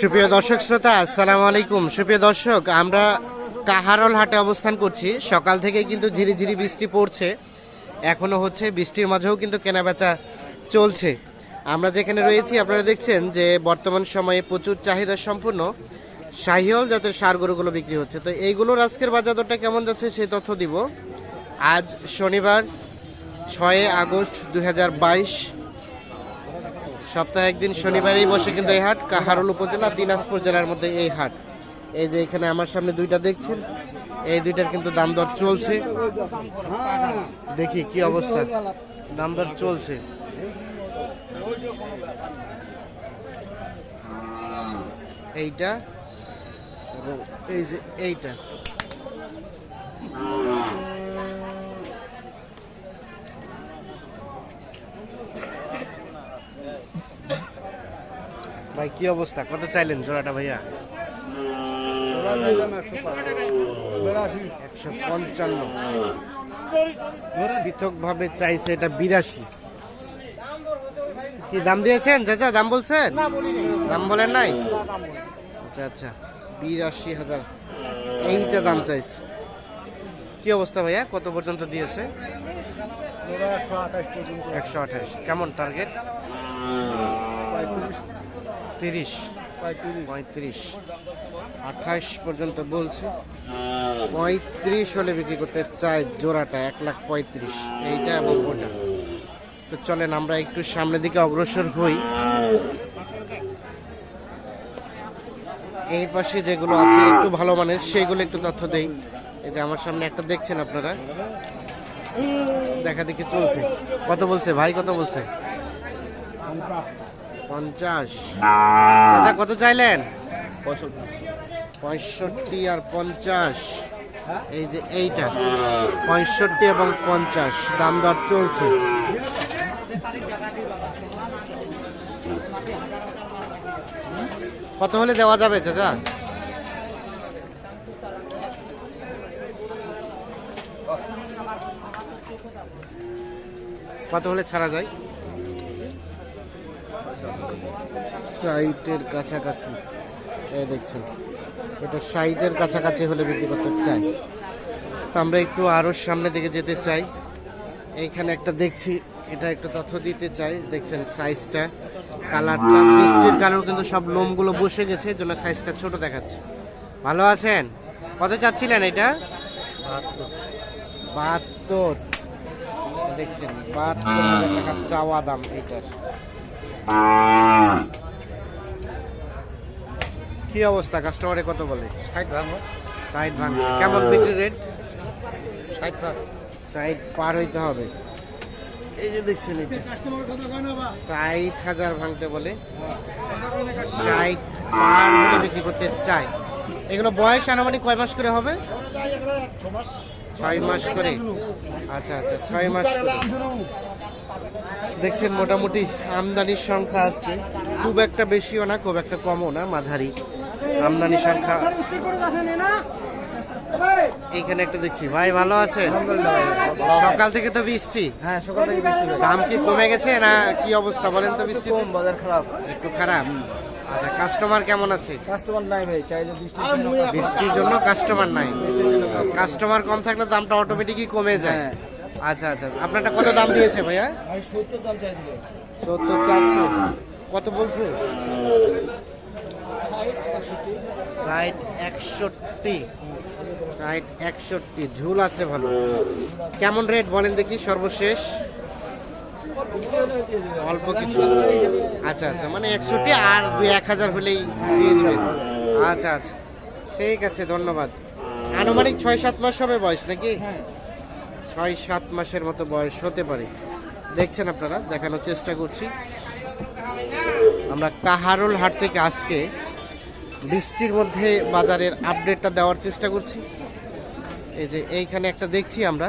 সুপ্রিয় দর্শক শ্রোতা, আসসালামু আলাইকুম। সুপ্রিয় দর্শক, আমরা কাহারল হাটে অবস্থান করছি। সকাল থেকে কিন্তু ঝিরিঝিরি বৃষ্টি পড়ছে। এখনও হচ্ছে বৃষ্টির মাঝেও কিন্তু কেনাবেচা চলছে। আমরা যেখানে রয়েছি, আপনারা দেখছেন যে বর্তমান সময়ে প্রচুর চাহিদা সম্পূর্ণ। শাহিওল জাতের সার গরুগুলো বিক্রি হচ্ছে। তো এইগুলোর আজকের বাজার দরটা কেমন যাচ্ছে সেই তথ্য দিব। আজ শনিবার, ছয় আগস্ট দুই হাজার বাইশ। সপ্তাহে একদিন শনিবারেই বসে কিন্তু এই হাট, কাহারুল উপজেলা, দিনাজপুর জেলার মধ্যে এই হাট। এই যে এখানে আমার সামনে দুইটা দেখছেন, এই দুইটার কিন্তু দাম দর চলছে। দেখি কি অবস্থা, দাম দর চলছে। এইটা, এই যে এইটা। ভাই, কি অবস্থা? কত চাইলেন জোড়াটা ভাইয়া? একশো পঞ্চান্ন। পৃথক ভাবে চাইছে এটা বিরাশি। কি দাম দিয়েছেন, চাচা? দাম বলছেন? দাম বলেন নাই? আচ্ছা আচ্ছা। বিরাশি হাজার। এইটা দাম চাইছে। কি অবস্থা ভাইয়া? কত পর্যন্ত দিয়েছে? একশো আঠাশ। কেমন টার্গেট? তিরিশ পঁয়ত্রিশ। আঠাশ পর্যন্ত বলছে। পঁয়ত্রিশ হলে বিক্রি করতে চায় জোড়াটা এক লাখ পঁয়ত্রিশ। এইটা এবং ওটা। তো চলেন আমরা একটু সামনের দিকে অগ্রসর হই। এই পাশে যেগুলো আছে একটু ভালো মানের সেগুলো একটু তথ্য দেই। এই যে আমার সামনে একটা দেখছেন আপনারা? দেখা দেখি চলছে। কত বলছে ভাই কত বলছে? পঞ্চাশ। দাদা কত চাইলেন? পঁয়ষট্টি। আর পঞ্চাশ। এই যে এইটা পঁয়ষট্টি এবং পঞ্চাশ দাম দর চলছে। কত হলে দেওয়া যাবে চাচা? কত হলে ছাড়া যায়? সাইটের কাছাকাছি। এই দেখছেন। এটা সাইটের কাছাকাছি হলে বিক্রি করতে চাই। তো আমরা একটু আরও সামনে দিকে যেতে চাই। এইখানে একটা দেখছি এটা একটু তথ্য দিতে চাই। দেখছেন সাইজটা কালারটা বৃষ্টির কারণে কিন্তু সব লোমগুলো বসে গেছে এর জন্য সাইজটা ছোট দেখাচ্ছে। ভালো আছেন? কত চাচ্ছিলেন এটা? বাহাত্তর। দেখছেন বাহাত্তর টাকা চাওয়া দাম এটার। কি অবস্থা? কাস্টমারে কত বলে? ষাট ভাঙ কেমন বিক্রি রেট ষাট সাইড পার হইতে হবে। এই যে দেখছেন এটা। ষাট হাজার ভাঙতে বলে। ষাট পার হলে বিক্রি করতে চাই এগুলো বয়স আনুমানিক কয় মাস করে হবে? ছয় মাস করে? আচ্ছা আচ্ছা ছয় মাস করে। দেখছেন মোটামুটি আমদানির সংখ্যা আজকে খুব একটা বেশিও না খুব একটা কমও না মাঝারি আমদানির সংখ্যা। এইখানে একটা দেখছি। ভাই ভালো আছে সকাল থেকে তো বৃষ্টি। হ্যাঁ সকাল থেকে বৃষ্টি দাম কি কমে গেছে না কি অবস্থা বলেন তো বৃষ্টি বাজার খারাপ। একটু খারাপ। আচ্ছা কাস্টমার কেমন আছে? কাস্টমার নাই ভাই চাইলে বৃষ্টির জন্য কাস্টমার নাই। কাস্টমার কম থাকলে দামটা অটোমেটিকই কমে যায়। হ্যাঁ। আচ্ছা আচ্ছা আপনারটা কত দাম দিয়েছে ভাইয়া? ভাই সত্তর দাম চাইছিল সত্তর চারশো কত বলছে? ষাট একষট্টি। ষাট একষট্টি। ঝুল আছে ভালো। কেমন রেট বলেন দেখি সর্বশেষ। অল্প কিছু। আচ্ছা আচ্ছা মানে একষট্টি আর দুই এক হাজার হলেই দিয়ে দিবেন আচ্ছা আচ্ছা ঠিক আছে, ধন্যবাদ। আনুমানিক ছয় সাত মাস হবে বয়স নাকি? ছয় সাত মাসের মতো বয়স হতে পারে। দেখছেন আপনারা, দেখানোর চেষ্টা করছি। আমরা কাহারোল হাট থেকে আজকে বৃষ্টির মধ্যে বাজারের আপডেটটা দেওয়ার চেষ্টা করছি। এই যে এইখানে একটা দেখছি আমরা।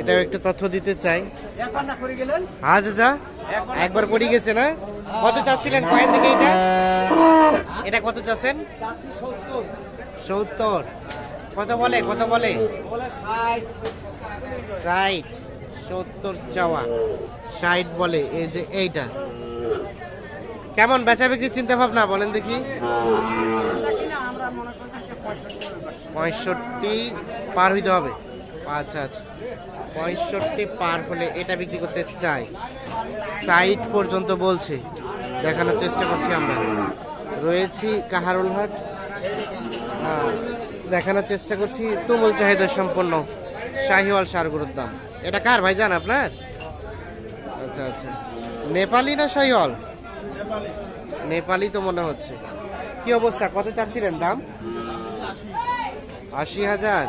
এটাও একটু তথ্য দিতে চাই। হ্যাঁ যা একবার পড়ে গেছে না? কত চাচ্ছিলেন কয়েন দিকে এটা? এটা কত চাচ্ছেন? চাচ্ছি সত্তর। কত বলে? কত বলে? ষাট। সত্তর চাওয়া। ষাট বলে। এই যে এইটা। কেমন বেচা বিক্রি চিন্তা ভাবনা বলেন দেখি। পঁয়ষট্টি পার হইতে হবে। আচ্ছা আচ্ছা পঁয়ষট্টি পার হলে এটা বিক্রি করতে চাই। সাইট পর্যন্ত বলছে দেখানোর চেষ্টা করছি আমরা। রয়েছি কাহারুলহাট হ্যাঁ, দেখানোর চেষ্টা করছি তুমুল চাহিদা সম্পন্ন শাহিওয়াল সারগুলোর দাম। এটা কার ভাই জান আপনার? আচ্ছা আচ্ছা। নেপালি না শাহিওয়াল? নেপালি তো মনে হচ্ছে। কি অবস্থা? কত চাচ্ছিলেন দাম? আশি হাজার।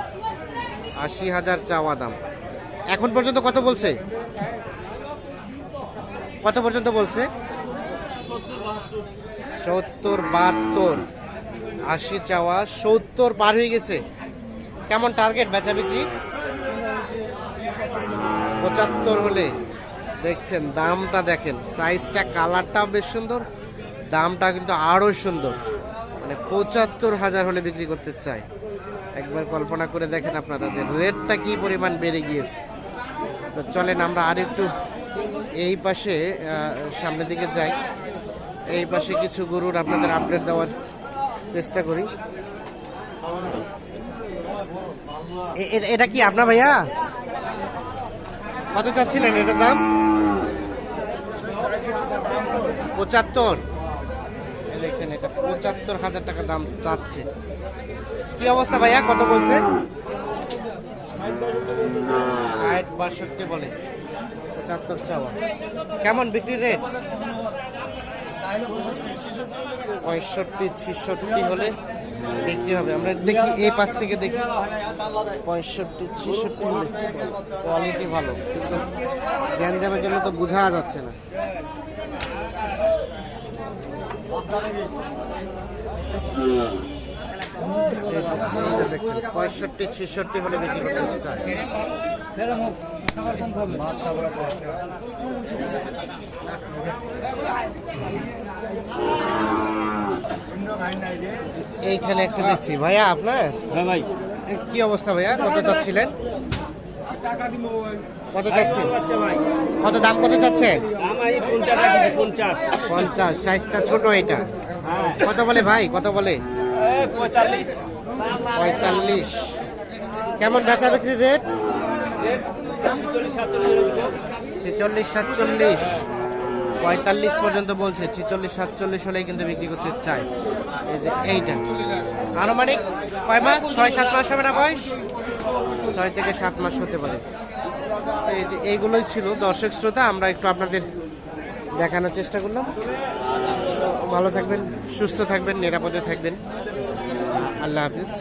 আশি হাজার চাওয়া দাম। এখন পর্যন্ত কত বলছে? কত পর্যন্ত বলছে? সত্তর, বাহাত্তর। আশি চাওয়া, সত্তর পার হয়ে গেছে। কেমন টার্গেট বেচা বিক্রি? পঁচাত্তর হলে। দেখছেন, দামটা দেখেন। সাইজটা কালারটাও বেশ সুন্দর। দামটা কিন্তু আরও সুন্দর। মানে পঁচাত্তর হাজার হলে বিক্রি করতে চাই একবার কল্পনা করে দেখেন আপনারা যে রেটটা কি পরিমাণ বেড়ে গিয়েছে। তো চলেন আমরা আর একটু এই পাশে সামনের দিকে যাই। এই পাশে কিছু গরুর আপনাদের আপডেট দেওয়ার চেষ্টা করি। এটা কি আপনার ভাইয়া? কত চাচ্ছিলেন এটার দাম? পঁচাত্তর। পঁচাত্তর হাজার টাকা দাম চাচ্ছে। কি অবস্থা ভাইয়া? কত বলছে? বলে। পঁচাত্তর চাওয়া। কেমন বিক্রি রেট পঁয়ষট্টি, ছিষট্টি হলে বিক্রি হবে। আমরা দেখি এই পাশ থেকে দেখি। পঁয়ষট্টি, ছিষট্টি কোয়ালিটি ভালো। কিন্তু গ্যাঞ্জামের জন্য তো বোঝা যাচ্ছে না। দেখছেন পঁয়ষট্টি ছিষট্টি হলে বিক্রি করতে চায় এইখানে একটা দেখছি। ভাইয়া আপনার? হ্যাঁ কি অবস্থা ভাইয়া? কত চাচ্ছিলেন? কত দাম কত এই পঞ্চাশ সাইজটা ছোট এটা। হ্যাঁ। কত বলে ভাই? কত বলে? পঁয়তাল্লিশ। কেমন বেচা বিক্রি রেট? ছেচল্লিশ সাতচল্লিশ পঁয়তাল্লিশ পর্যন্ত বলছে ছেচল্লিশ সাতচল্লিশ হলেই কিন্তু বিক্রি করতে চাই এই যে এইটা। আনুমানিক কয় মাস? ছয় সাত মাস হবে না বয়স? ছয় থেকে সাত মাস হতে পারে। এই যে এইগুলোই ছিল দর্শক শ্রোতা, আমরা একটু আপনাদের দেখানোর চেষ্টা করলাম। ভালো থাকবেন, সুস্থ থাকবেন, নিরাপদে থাকবেন। আল্লাহ হাফিজ।